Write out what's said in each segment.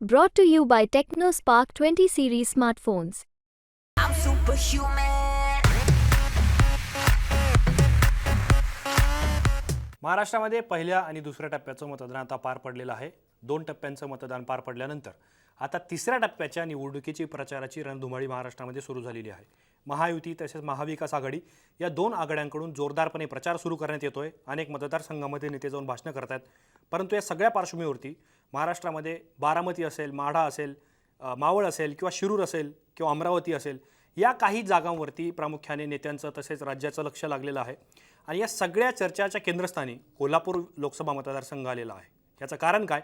Brought to you by TechnoSpark 20 series smartphones. I'm superhuman. महाराष्ट्रामध्ये पहिल्या आणि दुसऱ्या टप्प्याचं मतदान आता पार पडलेलं आहे दोन टप्प्यांचं मतदान पार पडल्यानंतर आता तिसऱ्या टप्प्याच्या निवडणुकीची प्रचाराची रणधुमाळी महाराष्ट्रामध्ये सुरू झालेली आहे महायुती तसेच महाविकास आघाडी या दोन आघाड्यांकडून जोरदारपणे प्रचार सुरू करण्यात येतोय अनेक मतदारसंघामध्ये नेते जाऊन भाषणं करत आहेत परंतु या सगळ्या पार्श्वभूमीवरती महाराष्ट्रामध्ये बारामती असेल माढा असेल मावळ असेल किंवा शिरूर असेल किंवा अमरावती असेल या काही जागांवरती प्रामुख्याने नेत्यांचं तसेच राज्याचं लक्ष लागलेलं आहे. आणि या सगळ्या चर्चाच्या केंद्रस्थानी कोल्हापूर लोकसभा मतदारसंघ आलेला आहे. याचं कारण काय?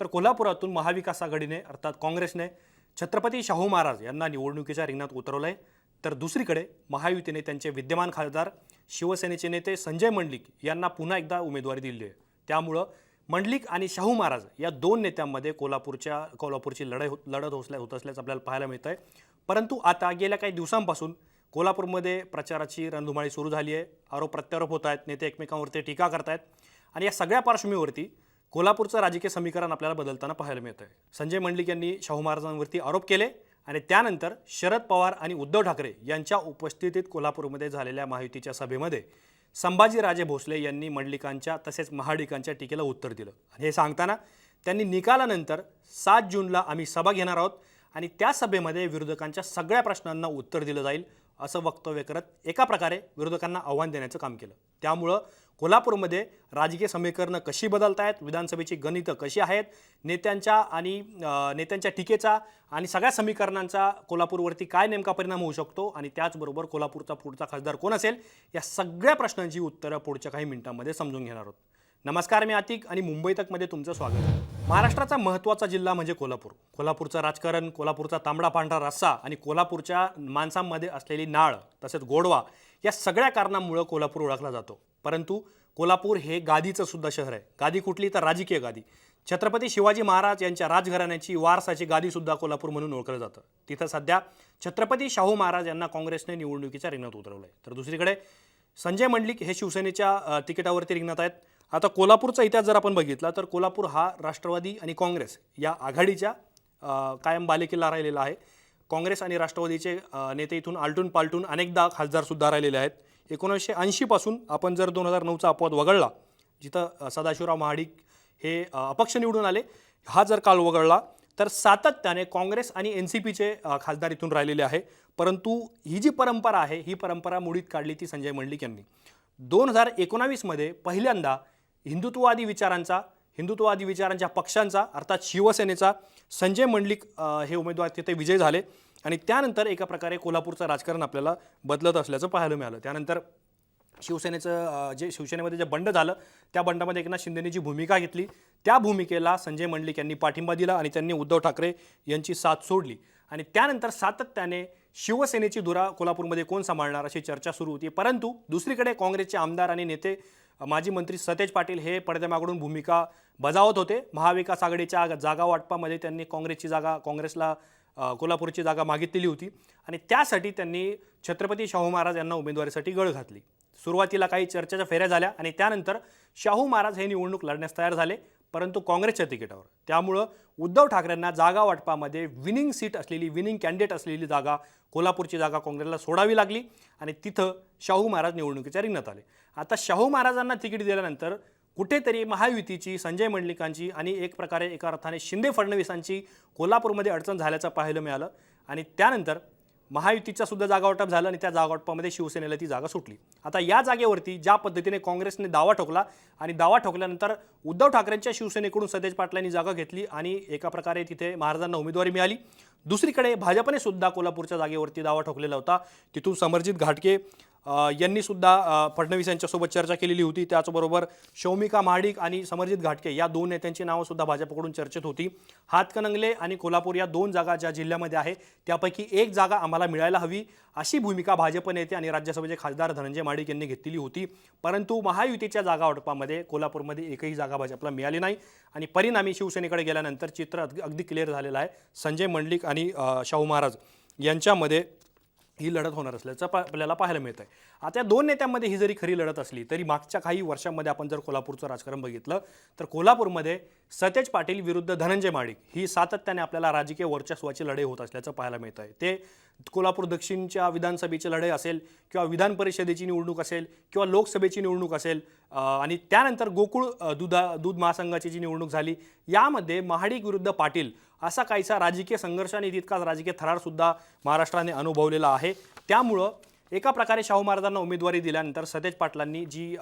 तर कोल्हापुरातून महाविकास आघाडीने अर्थात काँग्रेसने छत्रपती शाहू महाराज यांना निवडणुकीच्या रिंगणात उतरवलं आहे तर दुसरीकडे महायुतीने त्यांचे विद्यमान खासदार शिवसेनेचे नेते संजय मंडलिक यांना पुन्हा एकदा उमेदवारी दिली आहे. त्यामुळं मंडलिक आणि शाहू महाराज या दोन नेत्यांमध्ये कोल्हापूरच्या कोल्हापूरची लढाई हो- लढत होसल्या होत असल्याचं आपल्याला पाहायला मिळतं आहे परंतु आता गेल्या काही दिवसांपासून कोल्हापूरमध्ये प्रचाराची रणधुमाळी सुरू झाली आहे. आरोप प्रत्यारोप होत आहेत. नेते एकमेकांवरती टीका करतायत. आणि या सगळ्या पार्श्वभूमीवरती कोल्हापूरचं राजकीय समीकरण आपल्याला बदलताना पाहायला मिळतं आहे संजय मंडलिक यांनी शाहू महाराजांवरती आरोप केले आणि त्यानंतर शरद पवार आणि उद्धव ठाकरे यांच्या उपस्थितीत कोल्हापूरमध्ये झालेल्या महायुतीच्या सभेमध्ये संभाजीराजे भोसले यांनी मंडलिकांच्या तसेच महाडिकांच्या टीकेला उत्तर दिलं. आणि हे सांगताना त्यांनी निकालानंतर सात जूनला आम्ही सभा घेणार आहोत आणि त्या सभेमध्ये विरोधकांच्या सगळ्या प्रश्नांना उत्तर दिलं जाईल. असं वक्तव्य करत एका प्रकारे विरोधकांना आव्हान देण्याचं काम केलं. त्यामुळं कोल्हापूरमध्ये राजकीय समीकरणं कशी बदलतायत आहेत विधानसभेची गणितं कशी आहेत नेत्यांच्या आणि नेत्यांच्या टीकेचा आणि सगळ्या समीकरणांचा कोल्हापूरवरती काय नेमका परिणाम होऊ शकतो आणि त्याचबरोबर कोल्हापूरचा पुढचा खासदार कोण असेल या सगळ्या प्रश्नांची उत्तरं पुढच्या काही मिनिटांमध्ये समजून घेणार आहोत. नमस्कार मी आतिक आणि मुंबई तकमध्ये तुमचं स्वागत. महाराष्ट्राचा महत्त्वाचा जिल्हा म्हणजे कोल्हापूर. कोल्हापूरचं राजकारण कोल्हापूरचा तांबडा पांढरा रस्सा आणि कोल्हापूरच्या माणसांमध्ये असलेली नाळ तसेच गोडवा या सगळ्या कारणांमुळं कोल्हापूर ओळखला जातो. परंतु कोल्हापूर हे गादीचं सुद्धा शहर आहे. गादी कुठली तर राजकीय गादी. छत्रपती शिवाजी महाराज यांच्या राजघराण्याची वारसाची गादीसुद्धा कोल्हापूर म्हणून ओळखलं जातं. तिथं सध्या छत्रपती शाहू महाराज यांना काँग्रेसने निवडणुकीच्या रिंगणात उतरवलं आहे तर दुसरीकडे संजय मंडलिक हे शिवसेनेच्या तिकिटावरती रिंगणात आहेत. आता कोल्हापूरचा इतिहास जर आपण बघितला तर कोल्हापूर हा राष्ट्रवादी आणि काँग्रेस या आघाडीच्या कायम बालेकिल्ला राहिलेला आहे. काँग्रेस आणि राष्ट्रवादीचे नेते इथून आलटून पालटून अनेकदा खासदारसुद्धा राहिलेले आहेत. एकोणीसशे ऐंशीपासून आपण जर दोन हजार नऊचा अपवाद वगळला जिथं सदाशिवराव महाडिक हे अपक्ष निवडून आले हा जर काल वगळला तर सातत्याने काँग्रेस आणि एन सी पीचे खासदार इथून राहिलेले आहे. परंतु ही जी परंपरा आहे ही परंपरा मुळीत काढली ती संजय मंडलिक यांनी. दोन हजार एकोणावीसमध्ये पहिल्यांदा हिंदुत्ववादी विचारांचा हिंदुत्ववादी विचारांच्या पक्षांचा अर्थात शिवसेनेचा संजय मंडलिक हे उमेदवार तिथे विजय झाले. आणि त्यानंतर एका प्रकारे कोल्हापूरचं राजकारण आपल्याला बदलत असल्याचं पाहायला मिळालं. त्यानंतर शिवसेनेचं जे शिवसेनेमध्ये जे बंड झालं त्या बंडामध्ये एकनाथ शिंदेनी जी भूमिका घेतली. त्या भूमिकेला संजय मंडलिक यांनी पाठिंबा दिला आणि त्यांनी उद्धव ठाकरे यांची साथ सोडली. आणि त्यानंतर सातत्याने शिवसेनेची धुरा कोल्हापूरमध्ये कोण सांभाळणार अशी चर्चा सुरू होती. परंतु दुसरीकडे काँग्रेसचे आमदार आणि नेते माजी मंत्री सतेज पाटील हे पडद्यामागडून भूमिका बजावत होते. महाविकास आघाडीच्या जागा वाटपामध्ये त्यांनी काँग्रेसची जागा काँग्रेसला कोल्हापूरची जागा मागितलेली होती. आणि त्यासाठी त्यांनी छत्रपती शाहू महाराज यांना उमेदवारीसाठी गळ घातली. सुरुवातीला काही चर्चेच्या फेऱ्या झाल्या आणि त्यानंतर शाहू महाराज हे निवडणूक लढण्यास तयार झाले. परंतु काँग्रेसच्या तिकीटावर. त्यामुळं उद्धव ठाकरेंना जागा वाटपामध्ये विनिंग सीट असलेली विनिंग कॅन्डिडेट असलेली जागा कोल्हापूरची जागा काँग्रेसला सोडावी लागली आणि तिथं शाहू महाराज निवडणुकीच्या रिंगणात आले. आता शाहू महाराजांना तिकीट दिल्यानंतर कुठेतरी महायुतीची संजय मंडलिकांची आणि एक प्रकारे एका अर्थाने शिंदे फडणवीसांची कोल्हापूरमध्ये अडचण झाल्याचं पाहायला मिळालं आणि त्यानंतर महायुतीचा सुद्धा जागा वाटप झालं आणि त्या जागावाटपामध्ये शिवसेनेला ती जागा सुटली. आता या जागेवरती ज्या पद्धतीने काँग्रेसने दावा ठोकला आणि दावा ठोकल्यानंतर उद्धव ठाकरेंच्या शिवसेनेकडून सतेज पाटलांनी जागा घेतली आणि एका प्रकारे तिथे महाराजांना उमेदवारी मिळाली. दुसरीकडे भाजपने सुद्धा कोल्हापूरच्या जागेवरती दावा ठोकलेला होता. तिथून समरजित घाटके यांनी सुद्धा फडणवीस यांच्यासोबत चर्चा केलेली होती. त्याचबरोबर शौमिका महाडिक आणि समरजित घाटके या दोन नेत्यांची नावं सुद्धा भाजपकडून चर्चेत होती. हातकणंगले आणि कोल्हापूर या दोन जागा ज्या जिल्ह्यामध्ये आहे त्यापैकी एक जागा आम्हाला मिळायला हवी अशी भूमिका भाजप नेते आणि राज्यसभेचे खासदार धनंजय महाडिक यांनी घेतलेली होती. परंतु महायुतीच्या जागा वाटपामध्ये कोल्हापूरमध्ये एकही जागा भाजपला मिळाली नाही. आणि परिणामी शिवसेनेकडे गेल्यानंतर चित्र अगदी अगदी क्लिअर झालेलं आहे. संजय मंडलिक आणि शाहू महाराज यांच्यामध्ये ही लढत होणार असल्याचं पा आपल्याला पाहायला मिळत आहे आता या दोन नेत्यांमध्ये ही जरी खरी लढत असली तरी मागच्या काही वर्षांमध्ये आपण जर कोल्हापूरचं राजकारण बघितलं तर कोल्हापूरमध्ये सतेज पाटील विरुद्ध धनंजय माडिक ही सातत्याने आपल्याला राजकीय वर्चस्वाची लढाई होत असल्याचं पाहायला मिळत आहे ते कोल्हापूर दक्षिणच्या विधानसभेची लढाई असेल किंवा विधान परिषदेची निवडणूक असेल किंवा लोकसभेची निवडणूक असेल आणि त्यानंतर गोकुळ दुधा दूध महासंघाची जी निवडणूक झाली यामध्ये महाडिक विरुद्ध पाटील असा काहीसा राजकीय संघर्ष आणि तितकाच राजकीय थरारसुद्धा महाराष्ट्राने अनुभवलेला आहे. त्यामुळं एका प्रकारे शाहू महाराजांना उमेदवारी दिल्यानंतर सतेज पाटलांनी जी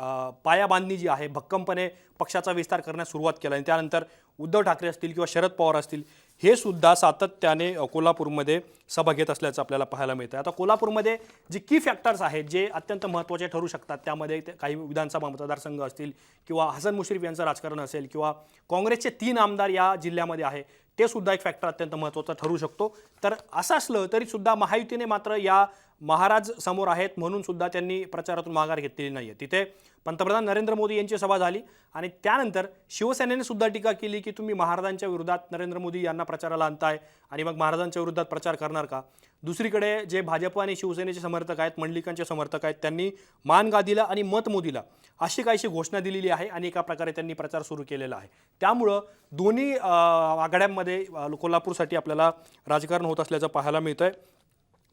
पायाबांधणी जी आहे भक्कमपणे पक्षाचा विस्तार करण्यास सुरुवात केला आणि त्यानंतर उद्धव ठाकरे असतील किंवा शरद पवार असतील हे सुद्धा सातत्याने कोल्हापूरमध्ये सभा घेत असल्याचं आपल्याला पाहायला मिळतं आता कोल्हापूरमध्ये जे की फॅक्टर्स आहेत जे अत्यंत महत्त्वाचे ठरू शकतात त्यामध्ये ते काही विधानसभा मतदारसंघ असतील किंवा हसन मुश्रीफ यांचं राजकारण असेल किंवा काँग्रेसचे तीन आमदार या जिल्ह्यामध्ये आहे ते सुद्धा एक फॅक्टर अत्यंत महत्त्वाचा ठरू शकतो. तर असं असलं तरीसुद्धा महायुतीने मात्र या महाराज समोर आहेत म्हणून सुद्धा त्यांनी प्रचारातून माघार घेतलेली नाही आहे तिथे पंतप्रधान नरेंद्र मोदी यांची सभा झाली आणि त्यानंतर शिवसेनेने सुद्धा टीका केली की तुम्ही महाराजांच्या विरोधात नरेंद्र मोदी यांना प्रचाराला आणताय आणि मग महाराजांच्या विरोधात प्रचार करणार का? दुसरीकडे जे भाजप आणि शिवसेनेचे समर्थक आहेत मंडलिकांचे समर्थक आहेत त्यांनी मान गादीला आणि मत मोदीला अशी काहीशी घोषणा दिलेली आहे आणि एका प्रकारे त्यांनी प्रचार सुरू केलेला आहे. त्यामुळं दोन्ही आघाड्यांमध्ये कोल्हापूरसाठी आपल्याला राजकारण होत असल्याचं पाहायला मिळतं आहे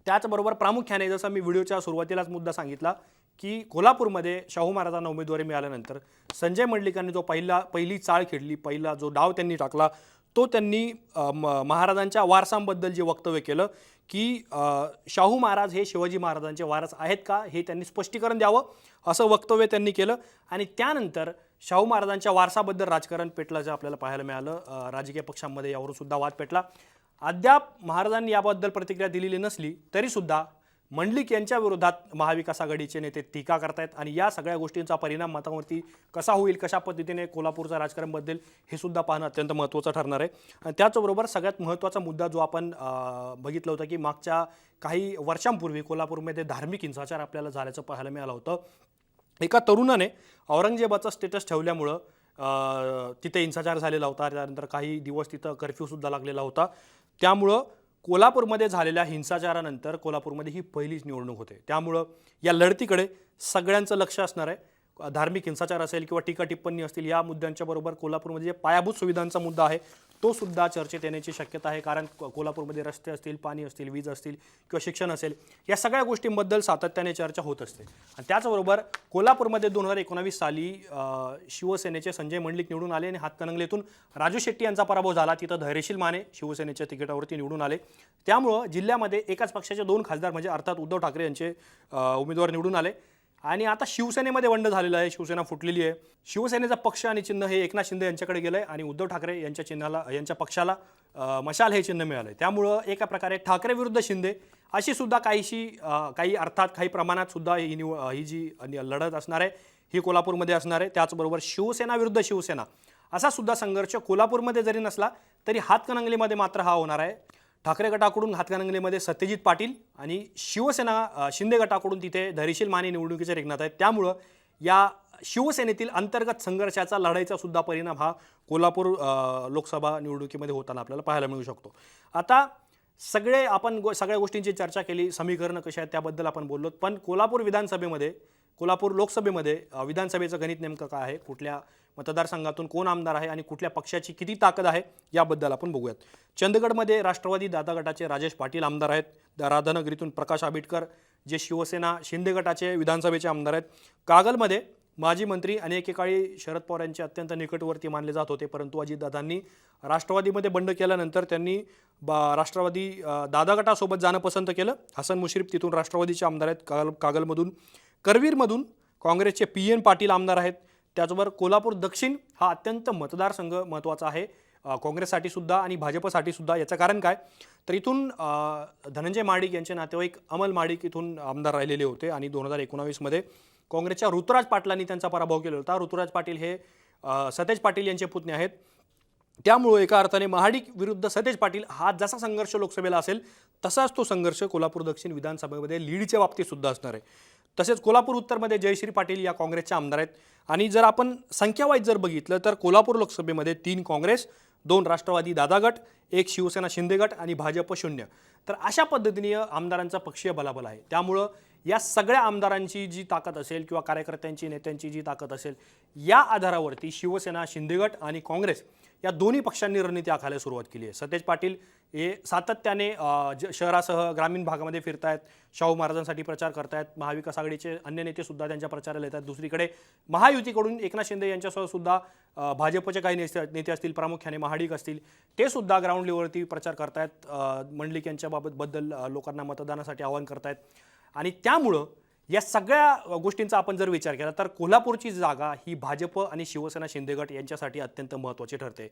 त्याचबरोबर प्रामुख्याने जसं मी व्हिडिओच्या सुरुवातीलाच मुद्दा सांगितला की कोल्हापूरमध्ये शाहू महाराजांना उमेदवारी मिळाल्यानंतर संजय मंडलिकांनी जो पहिला पहिली चाळ खेळली पहिला जो डाव त्यांनी टाकला तो त्यांनी म- महाराजांच्या वारसांबद्दल जे वक्तव्य केलं की शाहू महाराज हे शिवाजी महाराजांचे वारस आहेत का हे त्यांनी स्पष्टीकरण द्यावं असं वक्तव्य त्यांनी केलं. आणि त्यानंतर शाहू महाराजांच्या वारसाबद्दल राजकारण पेटल्याचं आपल्याला पाहायला मिळालं. राजकीय पक्षांमध्ये यावरून सुद्धा वाद पेटला. अद्याप महाराजांनी याबद्दल प्रतिक्रिया दिलेली नसली तरीसुद्धा मंडलिक यांच्या विरोधात महाविकास आघाडीचे नेते टीका करतायत आणि या सगळ्या गोष्टींचा परिणाम मतावरती कसा होईल कशा पद्धतीने कोल्हापूरचा राजकारण बदलेल हे सुद्धा पाहणं अत्यंत महत्त्वाचं ठरणार आहे. आणि त्याचबरोबर सगळ्यात महत्त्वाचा मुद्दा जो आपण बघितला बघितलं होतं की मागच्या काही वर्षांपूर्वी कोल्हापूरमध्ये धार्मिक हिंसाचार आपल्याला झाल्याचं पाहायला मिळालं होतं. एका तरुणाने औरंगजेबाचं स्टेटस ठेवल्यामुळं तिथे हिंसाचार झालेला होता. त्यानंतर काही दिवस तिथं कर्फ्यूसुद्धा लागलेला होता. त्यामुळं कोल्हापूरमध्ये झालेल्या हिंसाचारानंतर कोल्हापूरमध्ये ही पहिलीच निवडणूक होते. त्यामुळं या लढतीकडे सगळ्यांचं लक्ष असणार आहे. धार्मिक हिंसाचार असेल किंवा टीका टिप्पणी असतील या मुद्द्यांच्या बरोबर कोल्हापूरमध्ये जे पायाभूत सुविधांचा मुद्दा आहे तो सुद्धा चर्चेत येण्याची शक्यता आहे कारण कोल्हापूरमध्ये रस्ते असतील पाणी असतील वीज असतील किंवा शिक्षण असेल या सगळ्या गोष्टींबद्दल सातत्याने चर्चा होत असते. आणि त्याचबरोबर कोल्हापूरमध्ये दोन हजार एकोणावीस साली शिवसेनेचे संजय मंडलिक निवडून आले आणि हातकणंगलेतून राजू शेट्टी यांचा पराभव झाला. तिथं धैर्यशील माने शिवसेनेच्या तिकिटावरती निवडून आले. त्यामुळं जिल्ह्यामध्ये एकाच पक्षाचे दोन खासदार म्हणजे अर्थात उद्धव ठाकरे यांचे उमेदवार निवडून आले. आणि आता शिवसेनेमध्ये बंड झालेलं आहे शिवसेना फुटलेली आहे. शिवसेनेचा पक्ष आणि चिन्ह हे एकनाथ शिंदे यांच्याकडे गेलं आहे आणि उद्धव ठाकरे यांच्या चिन्हाला यांच्या पक्षाला मशाल हे चिन्ह मिळालं आहे त्यामुळं एका प्रकारे ठाकरे विरुद्ध शिंदे अशी सुद्धा काहीशी काही अर्थात काही प्रमाणात सुद्धा ही निव ही जी लढत असणार आहे ही कोल्हापूरमध्ये असणार आहे. त्याचबरोबर शिवसेना विरुद्ध शिवसेना असा सुद्धा संघर्ष कोल्हापूरमध्ये जरी नसला तरी हातकणंगलीमध्ये मात्र हा होणार आहे. ठाकरे गटाकडून हातकणंगलेमध्ये सत्यजित पाटील आणि शिवसेना शिंदे गटाकडून तिथे धैर्यशील माने निवडणुकीचे रिंगणात आहेत. त्यामुळं या शिवसेनेतील अंतर्गत संघर्षाचा लढाईचा सुद्धा परिणाम हा कोल्हापूर लोकसभा निवडणुकीमध्ये होताना आपल्याला पाहायला मिळू शकतो. आता सगळे आपण गो सगळ्या गोष्टींची चर्चा केली समीकरणं कशी आहेत त्याबद्दल आपण बोललो पण कोल्हापूर विधानसभेमध्ये कोल्हापूर लोकसभेमध्ये विधानसभेचं गणित नेमकं काय आहे कुठल्या मतदारसंघातून कोण आमदार आहे आणि कुठल्या पक्षाची किती ताकद आहे याबद्दल आपण बघूयात. चंदगडमध्ये राष्ट्रवादी दादा गटाचे राजेश पाटील आमदार आहेत. राधानगरीतून प्रकाश आंबेडकर जे शिवसेना शिंदे गटाचे विधानसभेचे आमदार आहेत. कागलमध्ये माजी मंत्री आणि एकेकाळी शरद पवार यांचे अत्यंत निकटवर्ती मानले जात होते परंतु अजितदादांनी राष्ट्रवादीमध्ये बंड केल्यानंतर त्यांनी बा राष्ट्रवादी दादा गटासोबत जाणं पसंत केलं. हसन मुश्रीफ तिथून राष्ट्रवादीचे आमदार आहेत. कागल कागलमधून करवीरमधून काँग्रेसचे पी एन पाटील आमदार आहेत. त्याचबरोबर कोल्हापूर दक्षिण हा अत्यंत मतदारसंघ महत्त्वाचा आहे. काँग्रेससाठी सुद्धा आणि भाजपसाठी सुद्धा. याचं कारण काय? तर इथून धनंजय महाडिक यांचे नातेवाईक अमल महाडिक इथून आमदार राहिलेले होते आणि दोन हजार एकोणावीसमध्ये काँग्रेसच्या ऋतुराज पाटलांनी त्यांचा पराभव केला होता. ऋतुराज पाटील हे सतेज पाटील यांचे पुतणे आहेत. त्यामुळं एका अर्थाने महाडिक विरुद्ध सतेज पाटील हा जसा संघर्ष लोकसभेला असेल तसाच तो संघर्ष कोल्हापूर दक्षिण विधानसभेमध्ये लीडच्या बाबतीत सुद्धा असणार आहे. तसेच कोल्हापूर उत्तरमध्ये जयश्री पाटील या काँग्रेसचे आमदार आहेत. आणि जर आपण संख्यावाईज जर बघितलं तर कोल्हापूर लोकसभेमध्ये तीन काँग्रेस दोन राष्ट्रवादी दादा गट एक शिवसेना शिंदे गट आणि भाजप शून्य. तर अशा पद्धतीने आमदारांचा पक्षीय बलाबल आहे. त्यामुळं या सगळ्या आमदारांची जी ताकद असेल किंवा कार्यकर्त्यांची नेत्यांची जी ताकद असेल या आधारावरती शिवसेना शिंदेगट आणि काँग्रेस या दोन्ही पक्षांनी रणनीती आखायला सुरुवात केली आहे. सतेज पाटील हे सातत्याने ज- शहरासह ग्रामीण भागामध्ये फिरतायत शाहू महाराजांसाठी प्रचार करतायत महाविकास आघाडीचे अन्य नेतेसुद्धा त्यांच्या प्रचाराला येतात. दुसरीकडे महायुतीकडून एकनाथ शिंदे यांच्यासह सुद्धा भाजपचे काही नेते नेते असतील प्रामुख्याने महाडिक असतील ते सुद्धा ग्राउंड लेवलवरती प्रचार करतायत. आहेत मंडलिक यांच्याबाबत बद्दल लोकांना मतदानासाठी आवाहन करतायत. आणि त्यामुळं या सगळ्या गोष्टींचा आपण जर विचार केला तर कोल्हापूरची जागा ही भाजप आणि शिवसेना शिंदेगट यांच्यासाठी अत्यंत महत्त्वाची ठरते.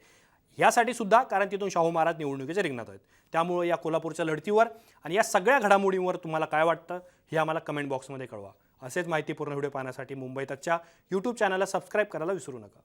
यासाठी सुद्धा कारण तिथून शाहू महाराज निवडणुकीच्या रिंगणात आहेत. त्यामुळे या कोल्हापूरच्या लढतीवर आणि या सगळ्या घडामोडींवर तुम्हाला काय वाटतं हे आम्हाला कमेंट बॉक्समध्ये कळवा. असेच माहितीपूर्ण व्हिडिओ पाहण्यासाठी मुंबई तकच्या यूट्यूब चॅनलला सबस्क्राईब करायला विसरू नका.